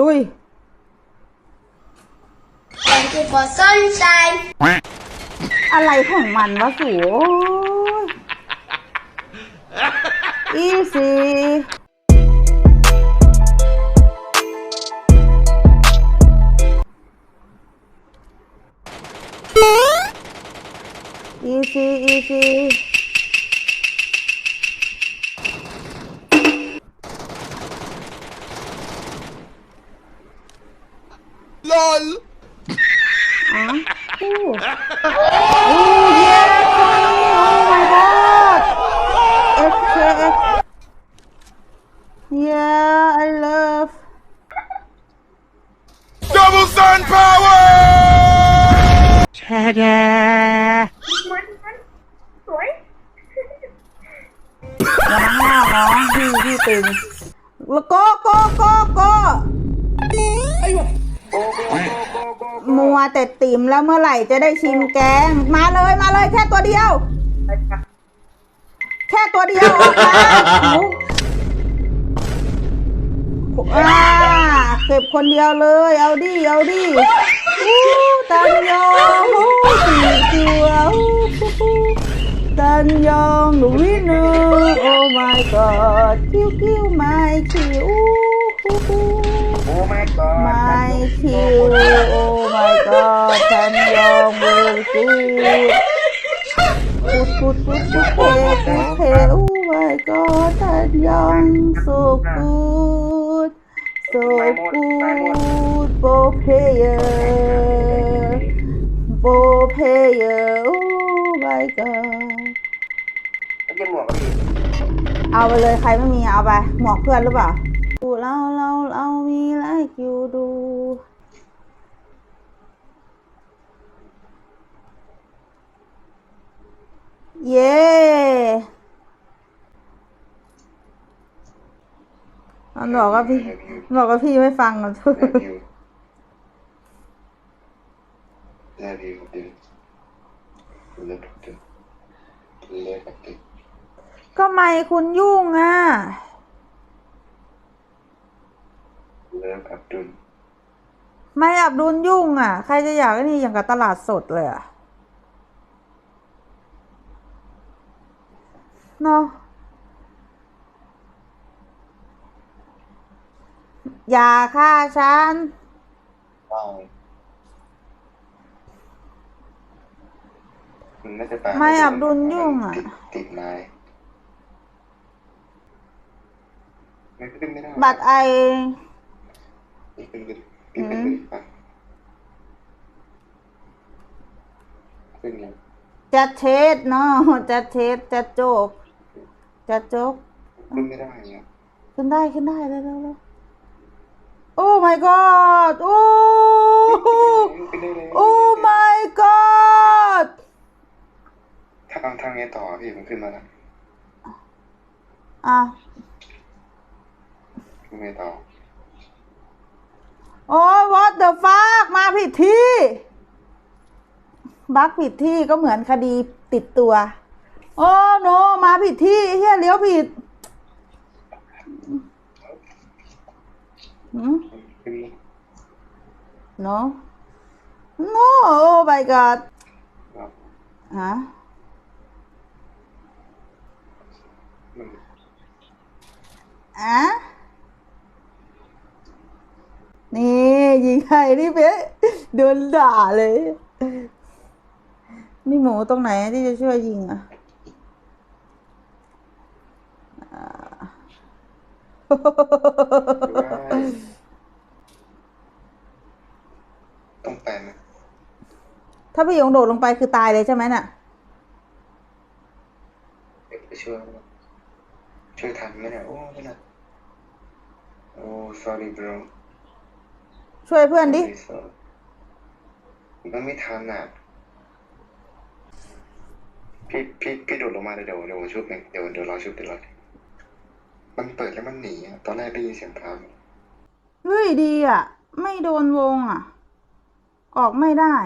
ลุย Thank you for sunshine. อะไรของมันวะสูอีซีอีซีอีซีอ่ะอู้ Oh yes! Oh my god! FKX. Yeah, I love. Double sun power! แช่แช่มันมันส วยอย่ามาแต่ติ่มแล้วเมื่อไหร่จะได้ชิมแกง มาเลยมาเลยแค่ตัวเดียว แค่ตัวเดียวออกมาหนูอ่าเก็บคนเดียวเลย เอาดิเอาดิอู้ตันยองอู้สี่ตัวอู้ตันยองหนูวินเนอร์โอ้ my god คิวคิวไม่คิวอู้ my god ไม่คิวโอ้ my god ตันยองเวลกูดกูดกูดกูดกูดเพกูดเพโอ้ my god ทันยอง so good so good โปเพเยอร์โปเพเยอร์โอ้ my god แล้วจะหมวกพี่เอาไปเลยใครไม่มีเอาไปหมวกเพื่อนหรือเปล่า เราเราเรามีไลค์อยู่ดู เย้มันบอกว่าพี่บอกว่าพี่ไม่ฟังอะ Love you. Love you, dude. Love you. Love you. ก็ไม่คุณยุ่งอะ Love Abdul. ไม่อับดุลยุ่งอะ ใครจะอยากไอ้นี่อย่างกับตลาดสดเลยอะเนาะอย่าฆ่าฉัน Bye. มันน่าจะตายไม่อับดุลยุ่งอะ ติดติดไม้ไม่ขึ้นไม่ได้ บัตรไอพี่ ขึ้นขึ้นพี่ขึ้นขึ้นไปขึ้นยังจะเทสเนาะจะเทสจะโจก จะโจกขึ้นไม่ได้เนี่ยขึ้นได้ขึ้นได้เร็วเร็วเร็วโอ้ my god โอ้ขึ้นได้เลยโอ้ my god ทางทางไงต่อพี่มันขึ้นมาแล้วอะขึ้นไงต่อ โอ้ what the fuck มาผิดที่บักผิดที่ก็เหมือนคดีติดตัว โอ้โน มาผิดที่เฮียเลี้ยวผิดหืมขึ้น no no oh my god ครับฮะมันอะนี่ ยิงใครนี่เป๊ะโดนด่าเลย มีหมูตรงไหนที่จะช่วยยิงอะอ่าต้องไปไหมถ้าพี่ยงโดดลงไปคือตายเลยใช่ไหมน่ะเดี๋ยวไปช่วยช่วยทันไหมเนี่ยโอ้ไม่น่าโอ้ sorry bro ช่วยเพื่อนดิ Sorry, sorry มันไม่ทันอะ พี่พี่พี่โดดลงมาเลยเดี๋ยวเดี๋ยวผมชุบเองเดี๋ยวเดี๋ยวรอชุบเดี๋ยวรอมันเปิดแล้วมันหนีอะตอนแรกได้ยินเสียงเท้าเฮ้ยดีอะ ไม่โดนวงอะ ออกไม่ได้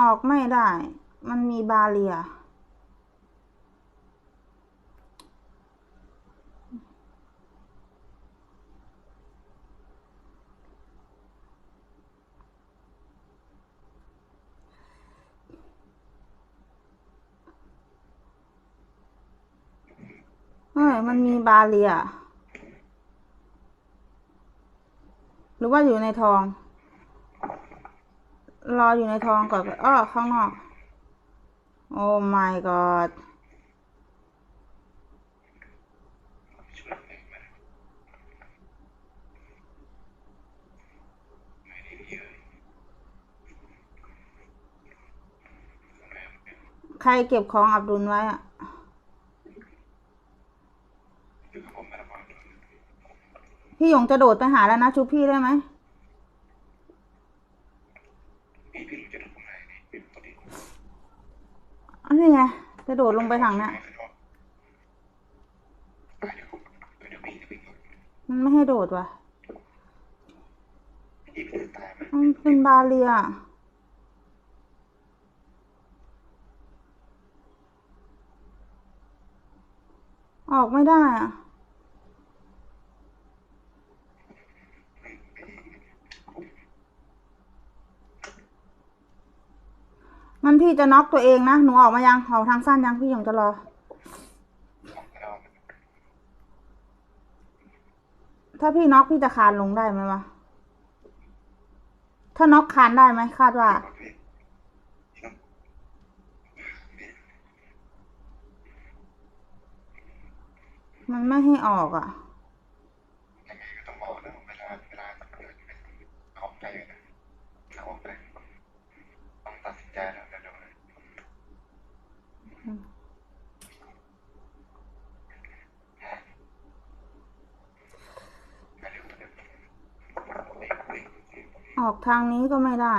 ออกไม่ได้ มันมีบาเรีย เฮ้ยมันมีบาเรีย หรือว่าอยู่ในทอง รออยู่ในทองก่อนอ้อข้างนอก โอ้ my god ใครเก็บของอับดุลไว้อะ อยู่กับผมมาแล้วก่อน พี่หยงจะโดดไปหาแล้วนะชุบพี่ได้ไหมพี่จะถูกไหนพี่ปกติอันนี้ไงจะโดดลงไปถังเนี่ยมันไม่ให้โดดว่ะมมันเป็นบาเรียออกไม่ได้อะมัน พี่จะน็อกตัวเองนะ หนูออกมายังออกทางสั้นยังพี่หยงจะรอ ถ้าพี่น็อกพี่จะคานลงได้ไหมวะ ถ้าน็อกคานได้ไหมคาดว่า มันไม่ให้ออกอะ ยังไงก็ต้องออกแล้วเวลาเวลาเกิดออกได้นะเอาออกได้ต้องตัดสินใจแล้วเดี๋ยวนะเดี๋ยวเดี๋ยวเด็กเด็ก ออกทางนี้ก็ไม่ได้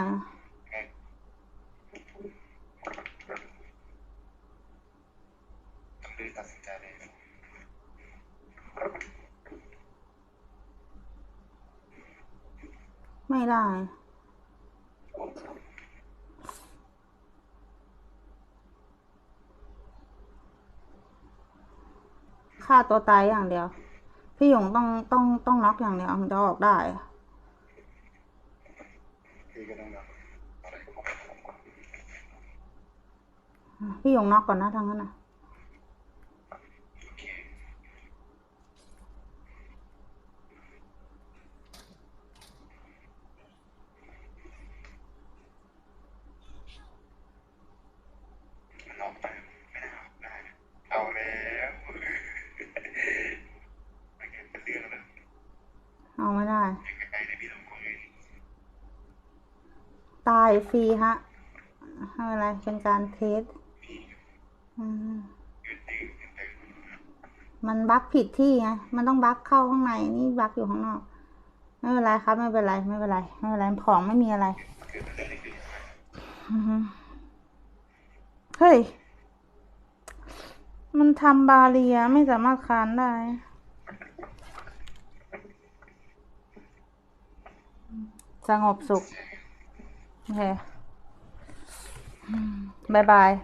ไม่ได้ ฆ่าตัวตายอย่างเดียว พี่หยงต้องต้องต้องน็อกอย่างเดียวถึงจะออกได้ พี่ก็ต้องรก็ไม่รู้พี่ยงน็อกก่อนนะทางนั้นนะ โอเค มันออกไปไม่ได้ออกได้เอาแล้วไม่เก็บเป็นเรื่องแล้ว เอาไม่ได้ ยังไงในพี่ต้องคุย ตายฟรีฮะไม่เป็นไรเป็นการเทสมันบั๊กผิดที่ไงมันต้องบั๊กเข้าข้างในนี่บั๊กอยู่ข้างนอกไม่เป็นไรครับ ไม่เป็นไร ไม่เป็นไรไม่เป็นไรของไม่มีอะไรเฮึเฮ้ย มันทำบาเรียไม่สามารถคานได้ สงบสุข 哎，嗯，拜拜。